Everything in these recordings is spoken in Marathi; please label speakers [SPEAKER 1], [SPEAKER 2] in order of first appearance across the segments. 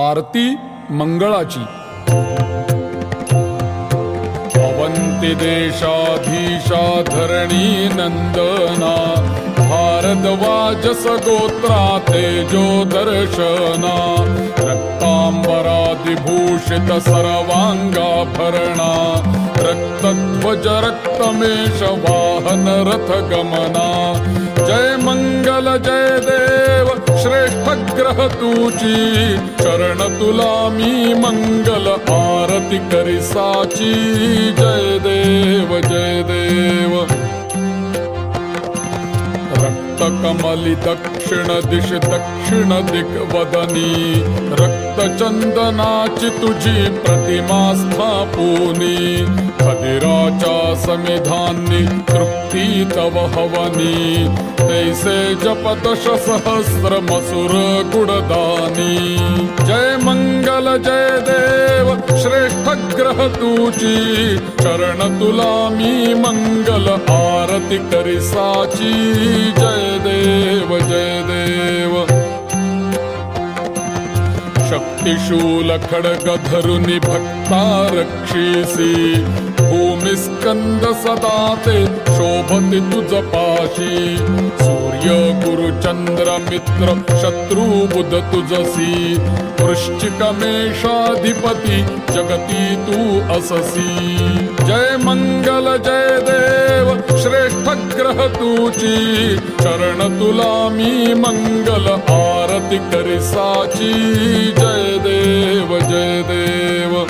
[SPEAKER 1] आरती मंगळाची. अवंती देशाधीशा धरणी नंदना भारद्वाजस गोत्रा तेजो दर्शना रक्तांबरादिभूषित सर्वांगाभरणा रक्तध्वज रक्तमेष वाहन रथ गमना जय मंगल जय देव! श्रेष्ठ ग्रह तुची शरण तुला मी मंगल आरती करी साची जय देव जय देव. कमलि दक्षिण दिश दक्षिण दिग्वदनी रक्तचंदनाची तुझी प्रतिमा स्थापूनि. खदिराच्या समिधानी तृप्ती तव हवनी. तैसे जपत सहस्र मसुर गुडदानी जय मंगल जय देव श्रेष्ठ ग्रह तुची शरण तुला मी मंगल आरती करी साची जय देव जय देव. शक्तिशूल खडग धरुनि भक्ता रक्षिसी भूमिस्कंद सदा ते शोभति तुझ पाशी. सूर्य गुरु चंद्र मित्र शत्रु बुध तुझसी वृश्चिक मेषाधिपती जगती तू अससी. जय तुची शरण तुला मी मंगल आरती करिसाची. जय देव जय देव.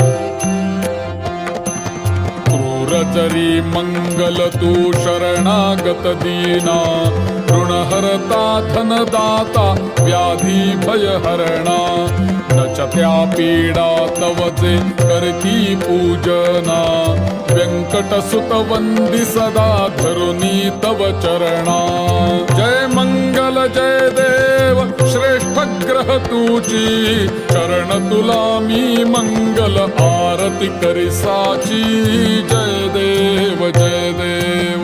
[SPEAKER 1] क्रूर जरी मंगल तू शरणागत दीना. ऋणहरता धनदाता व्याधी भयहरणा. न च त्या पीडा तवचे जे पूजना. सकट सुत वंदी सदा धरुनी तव चरणा। जय मंगल जय देव श्रेष्ठ ग्रह तुची। चरण तुला मी मंगल आरती करी साची। जय देव जय देव।